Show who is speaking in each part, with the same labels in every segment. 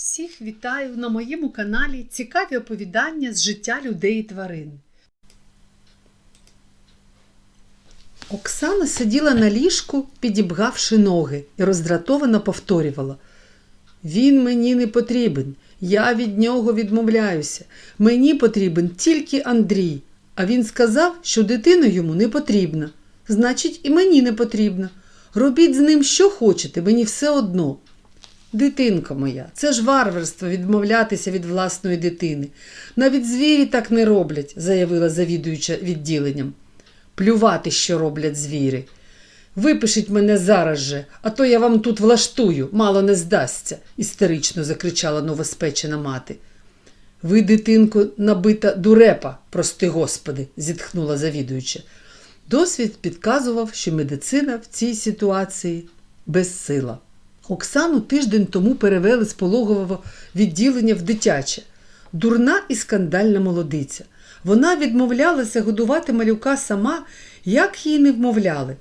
Speaker 1: Всіх вітаю на моєму каналі цікаві оповідання з життя людей і тварин. Оксана сиділа на ліжку, підібгавши ноги, і роздратовано повторювала: Він мені не потрібен, я від нього відмовляюся. Мені потрібен тільки Андрій. А він сказав, що дитина йому не потрібна. Значить, і мені не потрібна. Робіть з ним що хочете, мені все одно. Дитинко моя, це ж варварство відмовлятися від власної дитини. Навіть звірі так не роблять, заявила завідуюча відділенням. Плювати, що роблять звірі. Випишіть мене зараз же, а то я вам тут влаштую, мало не здасться, істерично закричала новоспечена мати. Ви, дитинко, набита дурепа, прости господи, зітхнула завідуюча. Досвід підказував, що медицина в цій ситуації безсила. Оксану тиждень тому перевели з пологового відділення в дитяче. Дурна і скандальна молодиця. Вона відмовлялася годувати малюка сама, як її не вмовляли.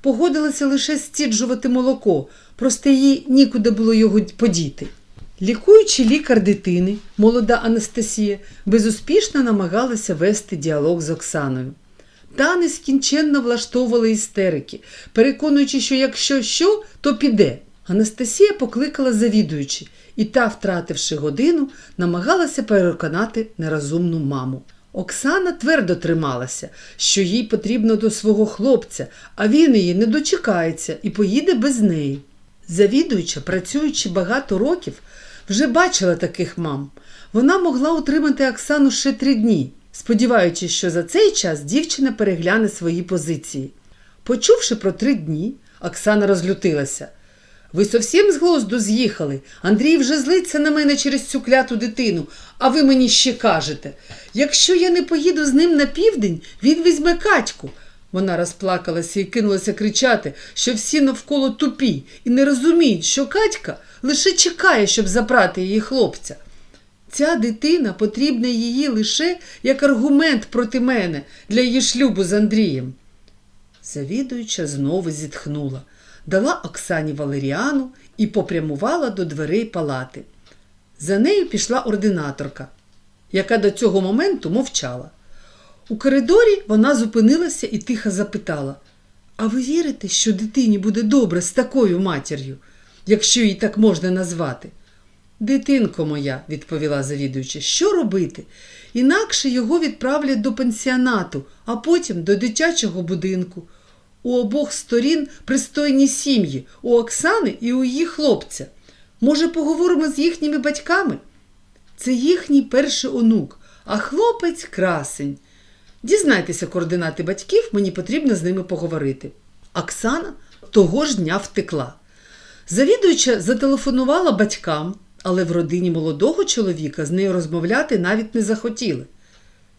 Speaker 1: Погодилася лише стіджувати молоко, просто їй нікуди було його подіти. Лікуючий лікар дитини, молода Анастасія, безуспішно намагалася вести діалог з Оксаною. Та нескінченно влаштовувала істерики, переконуючи, що якщо що, то піде. Анастасія покликала завідуючи, і та, втративши годину, намагалася переконати нерозумну маму. Оксана твердо трималася, що їй потрібно до свого хлопця, а він її не дочекається і поїде без неї. Завідуюча, працюючи багато років, вже бачила таких мам. Вона могла утримати Оксану ще три дні, сподіваючись, що за цей час дівчина перегляне свої позиції. Почувши про три дні, Оксана розлютилася. Ви зовсім з глузду з'їхали. Андрій вже злиться на мене через цю кляту дитину, а ви мені ще кажете. Якщо я не поїду з ним на південь, він візьме катьку. Вона розплакалася і кинулася кричати, що всі навколо тупі і не розуміють, що Катька лише чекає, щоб забрати її хлопця. Ця дитина потрібна її лише як аргумент проти мене для її шлюбу з Андрієм. Завідуюча знову зітхнула, дала Оксані Валеріану і попрямувала до дверей палати. За нею пішла ординаторка, яка до цього моменту мовчала. У коридорі вона зупинилася і тихо запитала: А ви вірите, що дитині буде добре з такою матір'ю, якщо її так можна назвати? Дитинко моя, відповіла завідуюча, що робити? Інакше його відправлять до пансіонату, а потім до дитячого будинку. У обох сторін пристойні сім'ї, у Оксани і у її хлопця. Може, поговоримо з їхніми батьками? Це їхній перший онук, а хлопець красень. Дізнайтеся координати батьків, мені потрібно з ними поговорити. Оксана того ж дня втекла. Завідуюча зателефонувала батькам, але в родині молодого чоловіка з нею розмовляти навіть не захотіли.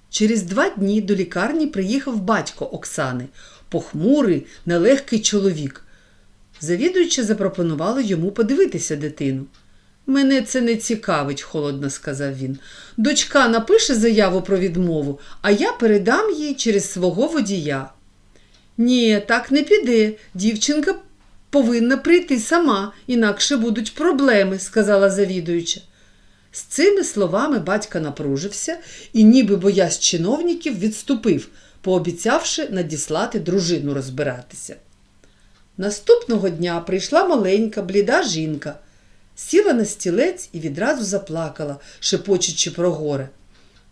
Speaker 1: Через два дні до лікарні приїхав батько Оксани, похмурий, нелегкий чоловік. Завідуюча запропонувала йому подивитися дитину. Мене це не цікавить, холодно сказав він. Дочка напише заяву про відмову, а я передам їй через свого водія. Ні, так не піде. Дівчинка повинна прийти сама, інакше будуть проблеми, сказала завідуюча. З цими словами батько напружився і, ніби боясь чиновників, відступив, пообіцявши надіслати дружину розбиратися. Наступного дня прийшла маленька, бліда жінка, сіла на стілець і відразу заплакала, шепочучи про горе.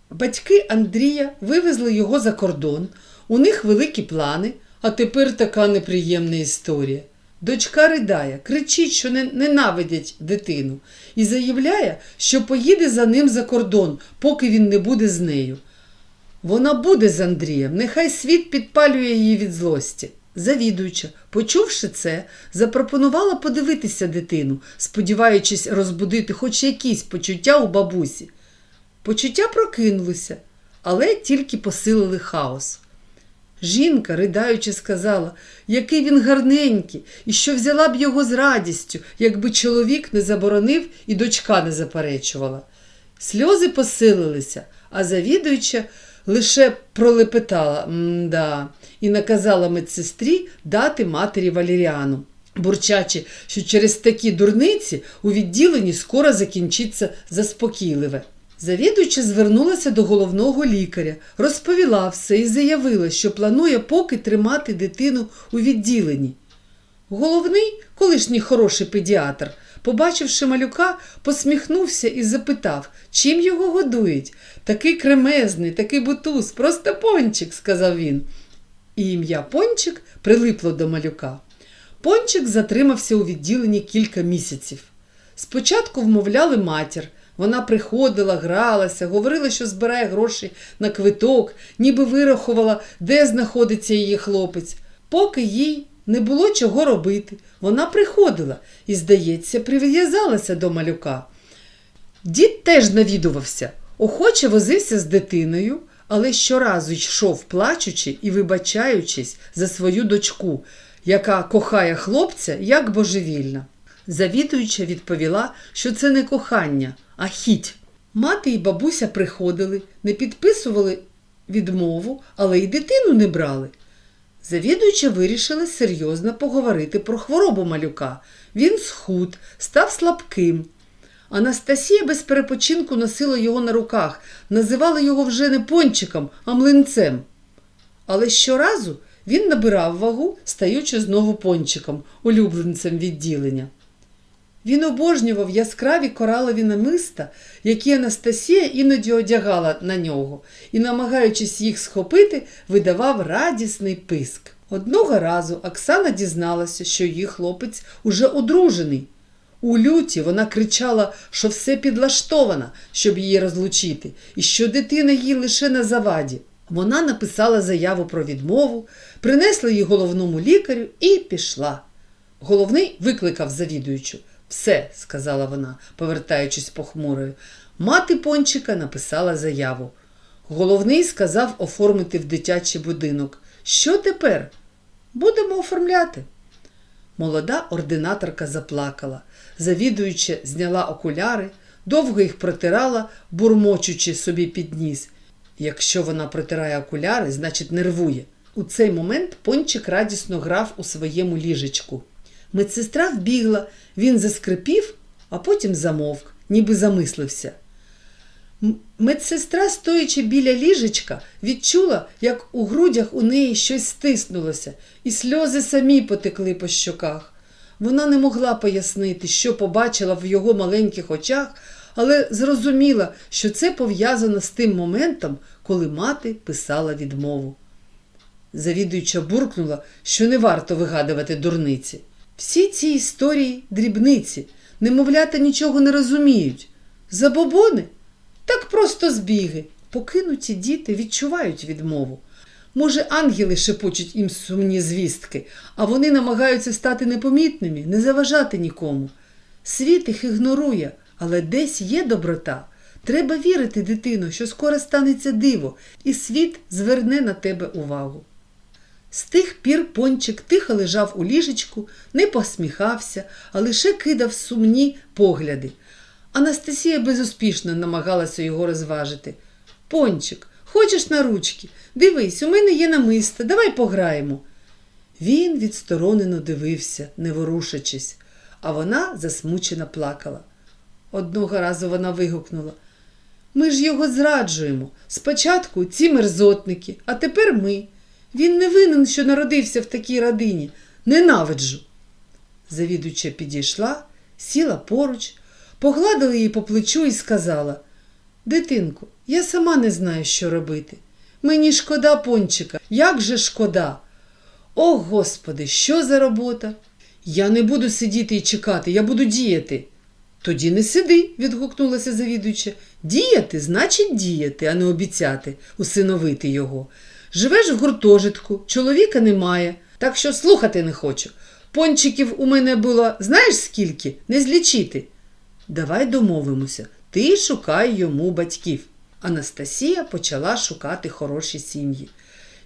Speaker 1: Батьки Андрія вивезли його за кордон, у них великі плани, а тепер така неприємна історія. Дочка ридає, кричить, що ненавидять дитину, і заявляє, що поїде за ним за кордон, поки він не буде з нею. Вона буде з Андрієм, нехай світ підпалює її від злості. Завідуюча, почувши це, запропонувала подивитися дитину, сподіваючись розбудити хоч якісь почуття у бабусі. Почуття прокинулися, але тільки посилили хаос. Жінка, ридаючи, сказала, який він гарненький, і що взяла б його з радістю, якби чоловік не заборонив і дочка не заперечувала. Сльози посилилися, а завідуюча лише пролепетала «М-да» і наказала медсестрі дати матері Валеріану. бурчачи, що через такі дурниці у відділенні скоро закінчиться заспокійливе. Завідуюча звернулася до головного лікаря, розповіла все і заявила, що планує поки тримати дитину у відділенні. Головний, колишній хороший педіатр, побачивши малюка, посміхнувся і запитав, чим його годують. Такий кремезний, такий бутуз, просто пончик, сказав він. І ім'я Пончик прилипло до малюка. Пончик затримався у відділенні кілька місяців. Спочатку вмовляли матір. Вона приходила, гралася, говорила, що збирає гроші на квиток, ніби вирахувала, де знаходиться її хлопець. Поки їй не було чого робити, вона приходила і, здається, прив'язалася до малюка. Дід теж навідувався, охоче возився з дитиною, але щоразу йшов плачучи і вибачаючись за свою дочку, яка кохає хлопця як божевільна. Завідуюча відповіла, що це не кохання, а хіть. Мати і бабуся приходили, не підписували відмову, але й дитину не брали. Завідуюча вирішила серйозно поговорити про хворобу малюка. Він схуд, став слабким. Анастасія без перепочинку носила його на руках, називала його вже не пончиком, а млинцем. Але щоразу він набирав вагу, стаючи знову пончиком, улюбленцем відділення. Він обожнював яскраві коралові намиста, які Анастасія іноді одягала на нього, і, намагаючись їх схопити, видавав радісний писк. Одного разу Оксана дізналася, що її хлопець уже одружений. У люті вона кричала, що все підлаштовано, щоб її розлучити, і що дитина їй лише на заваді. Вона написала заяву про відмову, принесла її головному лікарю і пішла. Головний викликав завідуючу. Все, сказала вона, повертаючись похмурою. Мати пончика написала заяву. Головний сказав оформити в дитячий будинок. Що тепер? Будемо оформляти. Молода ординаторка заплакала. Завідуюча зняла окуляри, довго їх протирала, бурмочучи собі під ніс. Якщо вона протирає окуляри, значить нервує. У цей момент пончик радісно грав у своєму ліжечку. Медсестра вбігла, він заскрипів, а потім замовк, ніби замислився. Медсестра, стоячи біля ліжечка, відчула, як у грудях у неї щось стиснулося, і сльози самі потекли по щоках. Вона не могла пояснити, що побачила в його маленьких очах, але зрозуміла, що це пов'язано з тим моментом, коли мати писала відмову. Завідуюча буркнула, що не варто вигадувати дурниці. Всі ці історії дрібниці, немовлята нічого не розуміють. Забобони так просто збіги. Покинуті діти відчувають відмову. Може, ангели шепочуть їм сумні звістки, а вони намагаються стати непомітними, не заважати нікому. Світ їх ігнорує, але десь є доброта. Треба вірити, дитино, що скоро станеться диво, і світ зверне на тебе увагу. З тих пір пончик тихо лежав у ліжечку, не посміхався, а лише кидав сумні погляди. Анастасія безуспішно намагалася його розважити. Пончик, хочеш на ручки? Дивись, у мене є намисто, давай пограємо. Він відсторонено дивився, не ворушачись, а вона засмучено плакала. Одного разу вона вигукнула. Ми ж його зраджуємо. Спочатку ці мерзотники, а тепер ми. Він не винен, що народився в такій родині. Ненавиджу. Завідуюча підійшла, сіла поруч, погладила її по плечу і сказала Дитинку, я сама не знаю, що робити. Мені шкода пончика, як же шкода. О, Господи, що за робота? Я не буду сидіти і чекати, я буду діяти. Тоді не сиди, відгукнулася завідуюча. Діяти значить діяти, а не обіцяти, усиновити його. Живеш в гуртожитку, чоловіка немає, так що слухати не хочу. Пончиків у мене було знаєш скільки? Не злічити. Давай домовимося, ти шукай йому батьків. Анастасія почала шукати хороші сім'ї.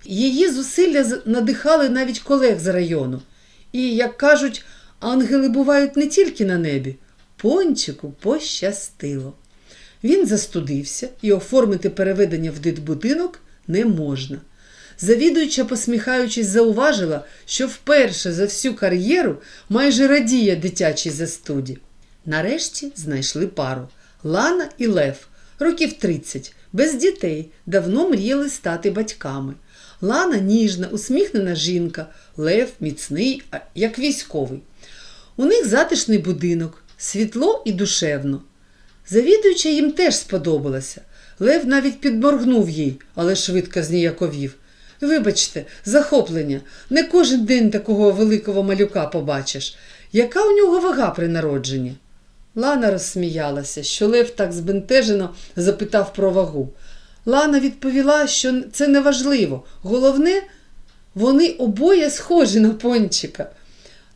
Speaker 1: Її зусилля надихали навіть колег з району. І, як кажуть, ангели бувають не тільки на небі. Пончику пощастило. Він застудився і оформити переведення в дитбудинок не можна. Завідуюча, посміхаючись, зауважила, що вперше за всю кар'єру майже радіє дитячій застуді. Нарешті знайшли пару Лана і Лев, років 30, без дітей, давно мріяли стати батьками. Лана ніжна, усміхнена жінка, Лев міцний, як військовий. У них затишний будинок, світло і душевно. Завідуюча їм теж сподобалася. Лев навіть підморгнув їй, але швидко зніяковів. Вибачте, захоплення, не кожен день такого великого малюка побачиш. Яка у нього вага при народженні? Лана розсміялася, що Лев так збентежено запитав про вагу. Лана відповіла, що це не важливо. Головне, вони обоє схожі на пончика.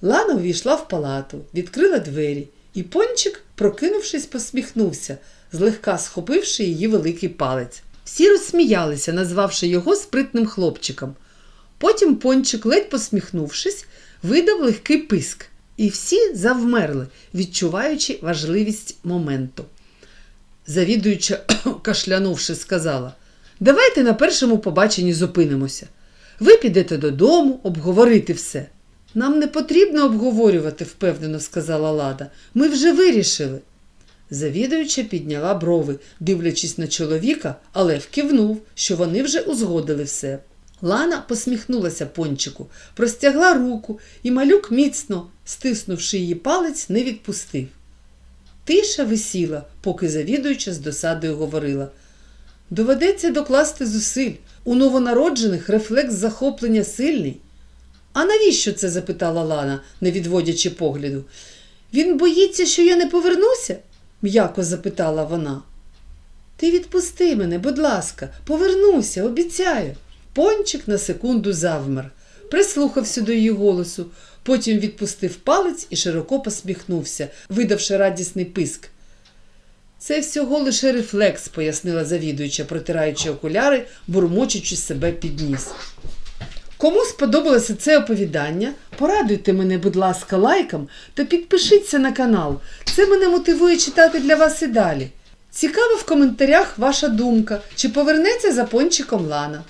Speaker 1: Лана увійшла в палату, відкрила двері, і пончик, прокинувшись, посміхнувся, злегка схопивши її великий палець. Всі розсміялися, назвавши його спритним хлопчиком. Потім пончик, ледь посміхнувшись, видав легкий писк, і всі завмерли, відчуваючи важливість моменту. Завідуюча, кашлянувши, сказала: Давайте на першому побаченні зупинимося. Ви підете додому, обговорити все. Нам не потрібно обговорювати, впевнено сказала Лада. Ми вже вирішили. Завідуюча підняла брови, дивлячись на чоловіка, але вкивнув, що вони вже узгодили все. Лана посміхнулася пончику, простягла руку, і малюк міцно, стиснувши її палець, не відпустив. Тиша висіла, поки завідуюча з досадою говорила. Доведеться докласти зусиль. У новонароджених рефлекс захоплення сильний. А навіщо це? запитала Лана, не відводячи погляду. Він боїться, що я не повернуся? М'яко запитала вона. Ти відпусти мене, будь ласка, повернуся, обіцяю. Пончик на секунду завмер, прислухався до її голосу, потім відпустив палець і широко посміхнувся, видавши радісний писк. Це всього лише рефлекс, пояснила завідуюча, протираючи окуляри, бурмочучи себе під ніс. Кому сподобалося це оповідання, порадуйте мене, будь ласка, лайком та підпишіться на канал. Це мене мотивує читати для вас і далі. Цікава в коментарях ваша думка, чи повернеться за пончиком Лана.